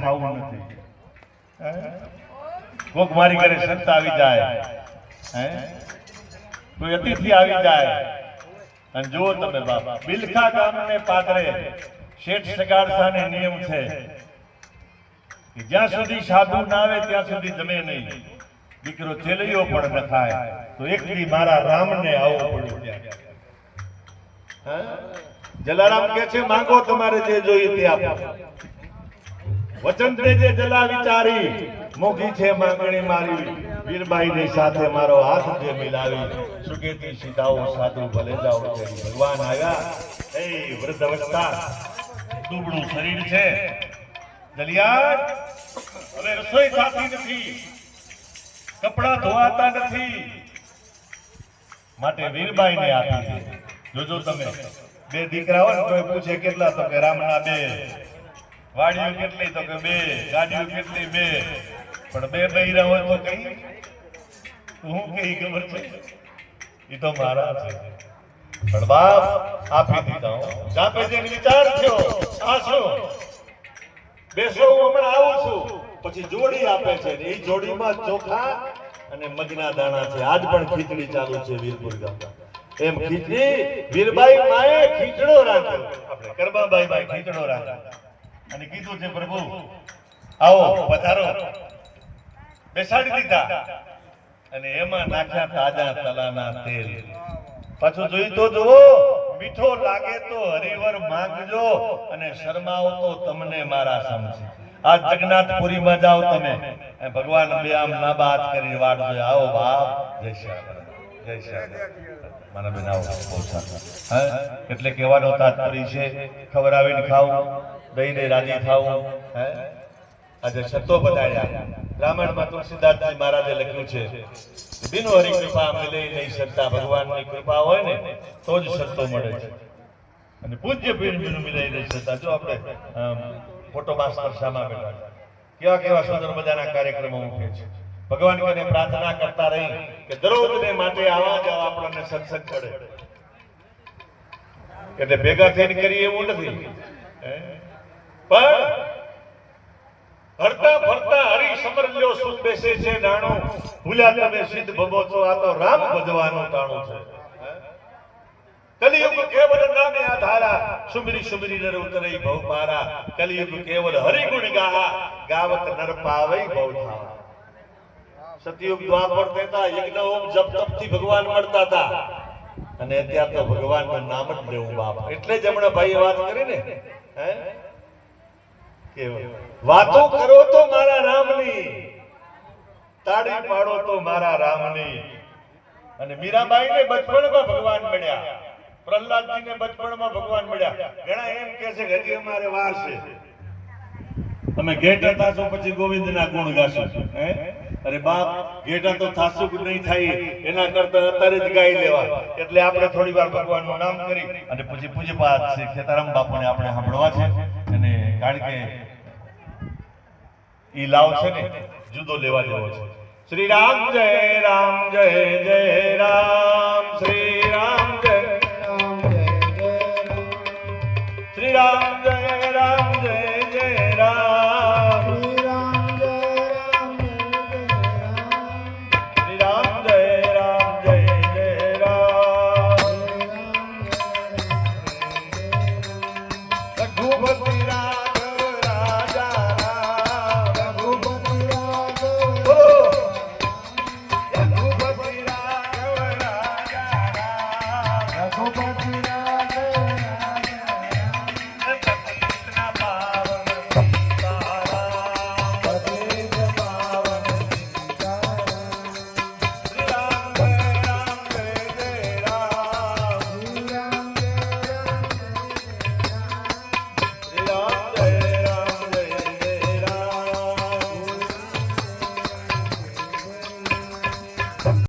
ખાવું નથી? કોક મારી ઘરે સંત આવી જાય. કોઈ અતિથિ આવી જાય. અને જુઓ તમે બાપ, બિલખા ગામને પાત્રે શેઠ સગાડસાને નિયમ છે જ્યાં સુધી સાધુ ના આવે, ત્યાં સુધી જમે નહીં. દીકરો ચેલૈયો પણ ન થાય તો એક દી મારા રામને ને પડ્યું ત્યાં. જલારામ કે છે, માંગો તમારે જે જોઈએ તે આપો. વચન દેજે જલા વિચારી, મોઘી છે માંગણી મારી. વીરબાઈ ની સાથે મારો હાથ જે મિલાવી સુકેતી સીતાઓ સાધુ ભલે જાઓ તેરી ભગવાન આવ્યા. એ વૃદ્ધ અવસ્થા દુબળું શરીર છે. દલિયા હવે રસોઈ થતી નથી. કપડા ધોવાતા નથી. માટે વીરબાઈ ને આપી દે. જોજો તમે. બે દીકરા હોય કોઈ પૂછે, કેટલા તો કે રામના બે. વાડીઓ કેટલી તો કે બે, ગાડીઓ કેટલી બે. પણ બે બૈરા હોય તો કઈ? હું કઈ ખબર છે? એ તો મારા છે. પણ બાપ આપી દીધા હું. જાપે જઈને વિચાર થયો, આ બેસો, હું હમણાં આવું છું. પછી જોડી આપે છે. એ જોડીમાં ચોખા અને મગના દાણા છે. આજ પણ ખીચડી ચાલુ છે વીરપુર ગામમાં એમ ખીચડી, વીરબાઈ માએ ખીચડો રાખ્યો આપણે કરબાબાઈ બાઈ ખીચડો રાખ્યો અને કીધું છે, પ્રભુ, આવો, પધારો. બેસાડી દીધા. અને એમાં નાખ્યા તાજા તલાના તેલ. પાછું જોઈ તો જુઓ, મીઠો લાગે તો હરિવર માંગજો અને શરમાવો તો તમને મારા સમજી આ જગન્નાથપુરીમાં જાઓ તમે. ભગવાન બે આમ ના બાત કરી વાટ જોઈ આવો બાપ, જય શ્યામ મારા બેન આવો બહુ એટલે કહેવાનો તાત્પર્ય છે, ખવડાવીને ખાવું દઈને રાજી થાવું હે? આજે શબ્દો બતાવ્યા રામાયણમાં તુલસીદાસજી મહારાજે લખ્યું છે, બિન હરી કૃપા મિલે નહીં શકતા ભગવાનની કૃપા હોય ને, તો જ શબ્દો મળે છે. અને પૂજ્ય પીર બિન મિલે નહીં શકતા. જો આપણે ફોટો માસ્ટર શામાં બેઠા કેવા કેવા સુંદર મજાના કાર્યક્રમો મૂકે છે. ભગવાન કને પ્રાર્થના કરતા રહી કે દરરોજને માટે આવા જ આપણને સત્સંગ પડે એટલે ભેગા થઈને કરીએ એવું નથી. પણ હરતા ફરતા હરી સમર લ્યો સુખ બેસે છે નાણો. ભૂલ્યા તમે સિદ્ધ ભગો છો આ તો રામ ભજવાનો તાણો છે. કલિયુગ કેવલ નામે આધારા સુમરી સુમરી નર ઉતરઈ ભવ પારા. કલિયુગ કેવલ હરિ ગુણ ગાહા, ગાવત નર પાવઈ ભવ થાવા. સતયુગ દ્વાપર દેતા યજ્ઞ ઓમ જપ તપથી ભગવાન મળતા હતા. અને અત્યાર તો ભગવાનનું નામ જ લેવું બાપ. એટલે જ હમણાં ભાઈએ વાત કરી ને. હે? વાતો કરો તો મારા રામની, તાળી પાડો તો મારા રામની. અને મીરાબાઈ ને બચપણમાં ભગવાન મળ્યા. પ્રહલાદજીને બચપણમાં ભગવાન મળ્યા. ઘણા એમ કે છે કે હજી અમારે વાર છે. અમે હતા છો પછી ગોવિંદના ગુણ ગાશું. હે? અરે બાપ, ઘેટા તો થાસુક નહીં થાય. એના કરતા અત્યારે જ ગાઈ લેવા. એટલે આપણે થોડી વાર ભગવાનનું નામ કરી અને પછી પૂજ્યપાદ શ્રી ખેતારામ બાપુને આપણે સાંભળવા છે. અને કારણ કે ઈ લાવ છે ને, જુદો લેવા જેવો છે. શ્રી રામ જય રામ, જય જય રામ. શ્રી રામ જય શ્રી રામ, જય રામ. જય જય રામ বাসবাজিরা